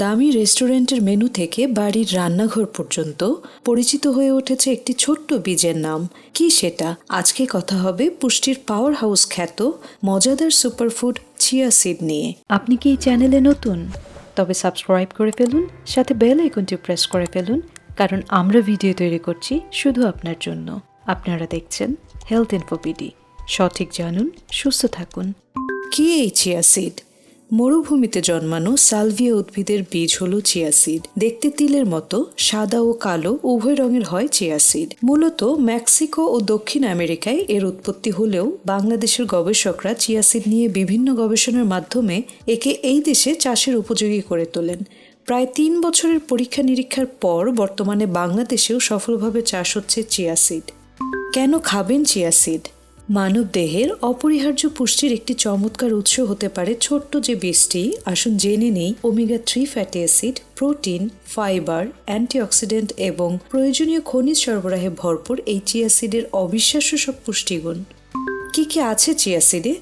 দামি রেস্টুরেন্টের মেনু থেকে বাড়ির রান্নাঘর পর্যন্ত পরিচিত হয়ে উঠেছে একটি ছোট্ট বীজের নাম। কি সেটা? আজকে কথা হবে পুষ্টির পাওয়ার হাউস খ্যাত, মজাদার সুপারফুড চিয়া সিড নিয়ে। আপনি কি এই চ্যানেলে নতুন? তবে সাবস্ক্রাইব করে ফেলুন, সাথে বেল আইকনটি প্রেস করে ফেলুন, কারণ আমরা ভিডিও তৈরি করছি শুধু আপনার জন্য। আপনারা দেখছেন হেলথ ইনফোপিডি সঠিক জানুন, সুস্থ থাকুন। কি এই চিয়া সিড মরুভূমিতে জন্মানো সালভিয়া উদ্ভিদের বীজ হলো চিয়াসিড দেখতে তিলের মতো, সাদা ও কালো, উভয় রঙের হয় চিয়াসিড মূলত মেক্সিকো ও দক্ষিণ আমেরিকায় এর উৎপত্তি হলেও বাংলাদেশের গবেষকরা চিয়াসিড নিয়ে বিভিন্ন গবেষণার মাধ্যমে একে এই দেশে চাষের উপযোগী করে তোলেন। প্রায় তিন বছরের পরীক্ষা নিরীক্ষার পর বর্তমানে বাংলাদেশেও সফলভাবে চাষ হচ্ছে চিয়াসিড কেন খাবেন চিয়াসিড মানব দেহের অপরিহার্য পুষ্টির একটি চমৎকার উৎস হতে পারে ছোট্ট যে বীজটি। আসুন জেনে নেই omega three fatty acid protein fibre antioxidant এবং প্রয়োজনীয় খনিজ সরবরাহে ভরপুর এই চিয়াসিডের অবিশ্বাস্য সব পুষ্টিগুণ। কি কি আছে চিয়াসিডে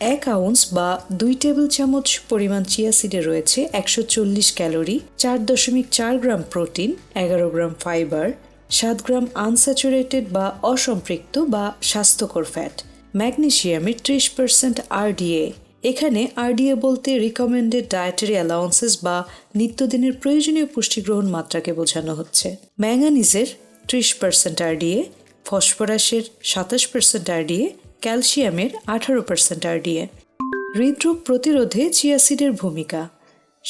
এক আউন্স বা দুই টেবিল চামচ পরিমাণ চিয়াসিডে রয়েছে একশো চল্লিশ ক্যালোরি চার দশমিক চার গ্রাম প্রোটিন এগারো গ্রাম ফাইবার সাত গ্রাম আনস্যাচুরেটেড বা অসম্পৃক্ত বা স্বাস্থ্যকর ফ্যাট। ম্যাগনেশিয়ামের ত্রিশ পার্সেন্ট আরডিএ। এখানে আরডিএ বলতে রিকমেন্ডেড ডায়েটারি অ্যালাউন্সেস বা নিত্যদিনের প্রয়োজনীয় পুষ্টিগ্রহণ মাত্রাকে বোঝানো হচ্ছে। ম্যাঙ্গানিজের ত্রিশ পার্সেন্ট আরডিএ, ফসফরাসের সাতাশ পার্সেন্ট আরডিএ, ক্যালসিয়ামের আঠারো পার্সেন্ট আরডিএ। হৃদরোগ প্রতিরোধে চিয়াসিডের ভূমিকা।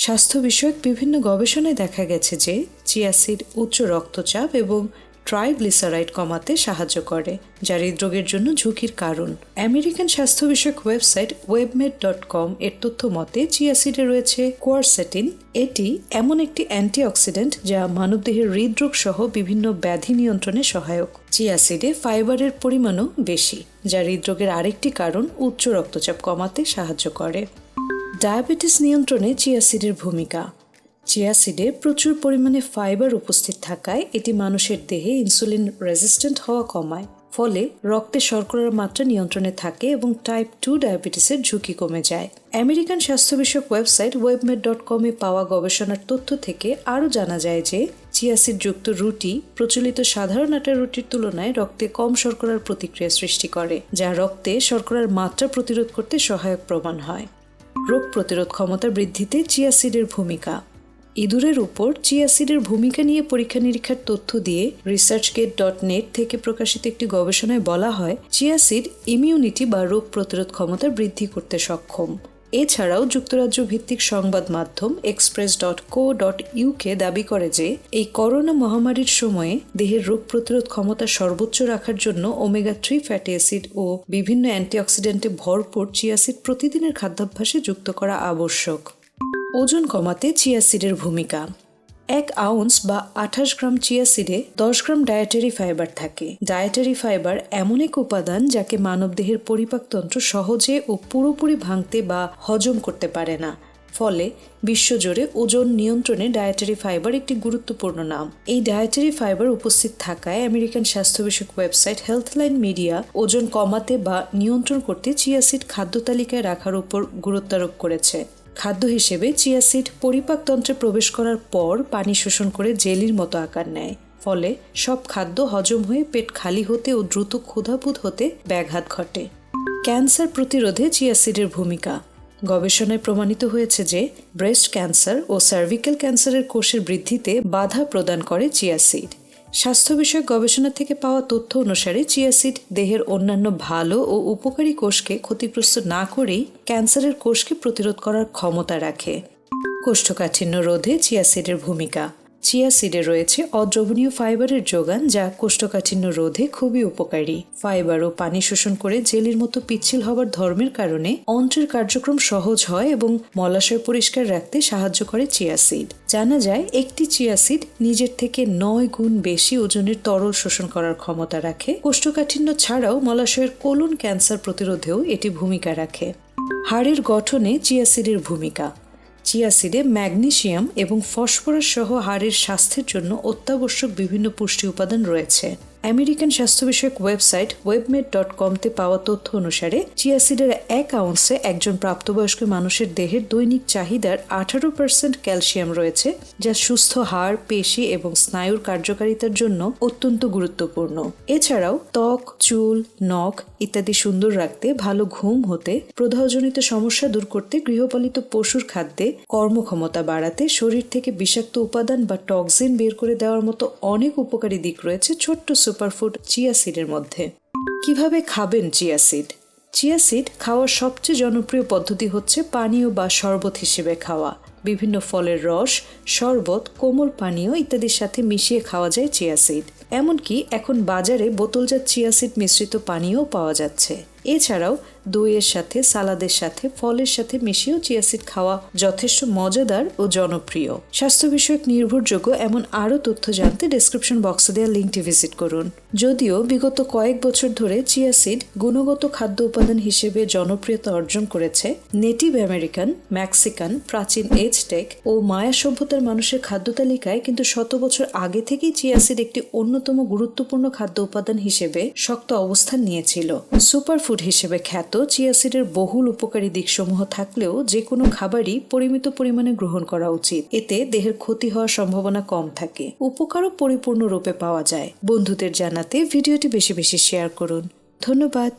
স্বাস্থ্য বিষয়ক বিভিন্ন গবেষণায় দেখা গেছে যে চিয়াসিড উচ্চ রক্তচাপ এবং ট্রাইগ্লিসারাইড কমাতে সাহায্য করে, যা হৃদরোগের জন্য ঝুঁকির কারণ। আমেরিকান স্বাস্থ্য বিষয়ক ওয়েবসাইট ওয়েবমেড ডট কম এর তথ্য মতে, চিয়াসিডে রয়েছে কোয়ারসেটিন। এটি এমন একটি অ্যান্টিঅক্সিডেন্ট যা মানবদেহের হৃদরোগ সহ বিভিন্ন ব্যাধি নিয়ন্ত্রণে সহায়ক। চিয়াসিডে ফাইবারের পরিমাণও বেশি, যা হৃদরোগের আরেকটি কারণ, উচ্চ রক্তচাপ কমাতে সাহায্য করে। ডায়াবেটিস নিয়ন্ত্রণে চিয়াসিডের ভূমিকা। চিয়াসিডে প্রচুর পরিমাণে ফাইবার উপস্থিত থাকায় এটি মানুষের দেহে ইনসুলিন রেজিস্ট্যান্ট হওয়া কমায়। ফলে রক্তে শর্করার মাত্রা নিয়ন্ত্রণে থাকে এবং টাইপ টু ডায়াবেটিসের ঝুঁকি কমে যায়। আমেরিকান স্বাস্থ্য বিষয়ক ওয়েবসাইট ওয়েবমেড ডট কমে পাওয়া গবেষণার তথ্য থেকে আরও জানা যায় যে চিয়াসিড যুক্ত রুটি প্রচলিত সাধারণ আটার রুটির তুলনায় রক্তে কম শর্করার প্রতিক্রিয়া সৃষ্টি করে, যা রক্তে শর্করার মাত্রা প্রতিরোধ করতে সহায়ক প্রমাণ হয়। রোগ প্রতিরোধ ক্ষমতা বৃদ্ধিতে চিয়াসিডের ভূমিকা। ইঁদুরের উপর চিয়াসিডের ভূমিকা নিয়ে পরীক্ষা নিরীক্ষার তথ্য দিয়ে রিসার্চগেট ডট নেট থেকে প্রকাশিত একটি গবেষণায় বলা হয় চিয়াসিড ইমিউনিটি বা রোগ প্রতিরোধ ক্ষমতা বৃদ্ধি করতে সক্ষম। এছাড়াও যুক্তরাজ্য ভিত্তিক সংবাদ মাধ্যম express dot co dot UK দাবি করে যে, এই করোনা মহামারীর সময়ে দেহের রোগ প্রতিরোধ ক্ষমতা সর্বোচ্চ রাখার জন্য ওমেগা থ্রি ফ্যাটি অ্যাসিড ও বিভিন্ন অ্যান্টিঅক্সিডেন্টে ভরপুর চিয়াসিড প্রতিদিনের খাদ্যাভ্যাসে যুক্ত করা আবশ্যক। ওজন কমাতে চিয়াসিডের ভূমিকা। এক আউন্স বা আঠাশ গ্রাম চিয়াসিডে দশ গ্রাম ডায়েটারি ফাইবার থাকে। ডায়েটারি ফাইবার এমন এক উপাদান যাকে মানবদেহের পরিপাকতন্ত্র সহজে ও পুরোপুরি ভাঙতে বা হজম করতে পারে না। ফলে বিশ্বজুড়ে ওজন নিয়ন্ত্রণে ডায়েটারি ফাইবার একটি গুরুত্বপূর্ণ নাম। এই ডায়েটারি ফাইবার উপস্থিত থাকায় আমেরিকান স্বাস্থ্য বিষয়ক ওয়েবসাইট হেলথলাইন মিডিয়া ওজন কমাতে বা নিয়ন্ত্রণ করতে চিয়াসিড খাদ্য তালিকায় রাখার উপর গুরুত্বারোপ করেছে। খাদ্য হিসেবে চিয়াসিড পরিপাকতন্ত্রে প্রবেশ করার পর পানি শোষণ করে জেলির মতো আকার নেয়। ফলে সব খাদ্য হজম হয়ে পেট খালি হতে ও দ্রুত ক্ষুধাপুত হতে ব্যাঘাত ঘটে। ক্যান্সার প্রতিরোধে চিয়াসিডের ভূমিকা। গবেষণায় প্রমাণিত হয়েছে যে ব্রেস্ট ক্যান্সার ও সার্ভিক্যাল ক্যান্সারের কোষের বৃদ্ধিতে বাধা প্রদান করে চিয়াসিড স্বাস্থ্য বিষয়ক গবেষণা থেকে পাওয়া তথ্য অনুসারে চিয়াসিড দেহের অন্যান্য ভালো ও উপকারী কোষকে ক্ষতিগ্রস্ত না করেই ক্যান্সারের কোষকে প্রতিরোধ করার ক্ষমতা রাখে। কোষ্ঠকাঠিন্য রোধে চিয়াসিডের ভূমিকা। চিয়াসিডে রয়েছে অদ্রবণীয় ফাইবারের যোগান যা কোষ্ঠকাঠিন্য রোধে খুবই উপকারী। ফাইবার ও পানি শোষণ করে জেলির মতো পিচ্ছিল হবার ধর্মের কারণে অন্ত্রের কার্যক্রম সহজ হয় এবং মলাশয় পরিষ্কার রাখতে সাহায্য করে চিয়াসিড জানা যায়, একটি চিয়াসিড নিজের থেকে নয় গুণ বেশি ওজনের তরল শোষণ করার ক্ষমতা রাখে। কোষ্ঠকাঠিন্য ছাড়াও মলাশয়ের কোলন ক্যান্সার প্রতিরোধেও এটি ভূমিকা রাখে। হাড়ের গঠনে চিয়াসিডের ভূমিকা। চিয়াসিডে ম্যাগনেশিয়াম এবং ফসফরাস সহ হাড়ের স্বাস্থ্যের জন্য অত্যাবশ্যক বিভিন্ন পুষ্টি উপাদান রয়েছে। আমেরিকান স্বাস্থ্য বিষয়ক ওয়েবসাইট ওয়েবমেড ডট কমতে পাওয়া তথ্য অনুসারে চিয়া সিডের এক আউন্সে একজন প্রাপ্তবয়স্ক মানুষের দেহের দৈনিক চাহিদার আঠারো পার্সেন্ট ক্যালসিয়াম রয়েছে, যা সুস্থ হাড়, পেশি এবং স্নায়ুর কার্যকারিতার জন্য অত্যন্ত গুরুত্বপূর্ণ। এছাড়াও ত্বক, চুল, নখ ইত্যাদি সুন্দর রাখতে, ভালো ঘুম হতে, প্রদাহজনিত সমস্যা দূর করতে, গৃহপালিত পশুর খাদ্যে কর্মক্ষমতা বাড়াতে, শরীর থেকে বিষাক্ত উপাদান বা টক্সিন বের করে দেওয়ার মতো অনেক উপকারী দিক রয়েছে ছোট্ট সুপারফুড চিয়া সিডের মধ্যে। কীভাবে খাবেন চিয়া সিড চিয়া সিড খাওয়ার সবচেয়ে জনপ্রিয় পদ্ধতি হচ্ছে পানীয় বা শরবত হিসেবে খাওয়া। বিভিন্ন ফলের রস, শরবত, কোমল পানীয় ইত্যাদির সাথে মিশিয়ে খাওয়া যায় চিয়া সিড। এমনকি এখন বাজারে বোতলজাত চিয়া সিড মিশ্রিত পানীয়ও পাওয়া যাচ্ছে। এছাড়াও দইয়ের সাথে, সালাদের সাথে, ফলের সাথে মিশিয়েও চিয়া সিড খাওয়া যথেষ্ট মজাদার ও জনপ্রিয়। স্বাস্থ্য বিষয়ক নির্ভরযোগ্য এমন আরও তথ্য জানতে ডেসক্রিপশন বক্সে দেওয়া লিঙ্কটি ভিজিট করুন। যদিও বিগত কয়েক বছর ধরে চিয়া সিড গুণগত খাদ্য উপাদান হিসেবে জনপ্রিয়তা অর্জন করেছে নেটিভ আমেরিকান, মেক্সিকান, প্রাচীন এজটেক ও মায়া সভ্যতার মানুষের খাদ্য তালিকায় কিন্তু শত বছর আগে থেকেই চিয়া সিড একটি অন্যতম গুরুত্বপূর্ণ খাদ্য উপাদান হিসেবে শক্ত অবস্থান নিয়েছিল। সুপারফুড হিসেবে খ্যাত চিয়া সিডের বহুল উপকারী দিকসমূহ থাকলেও যে কোনো খাবারই পরিমিত পরিমাণে গ্রহণ করা উচিত। এতে দেহের ক্ষতি হওয়ার সম্ভাবনা কম থাকে। উপকারও পরিপূর্ণ রূপে পাওয়া যায়। বন্ধুদের জানাতে ভিডিওটি বেশি বেশি শেয়ার করুন। ধন্যবাদ।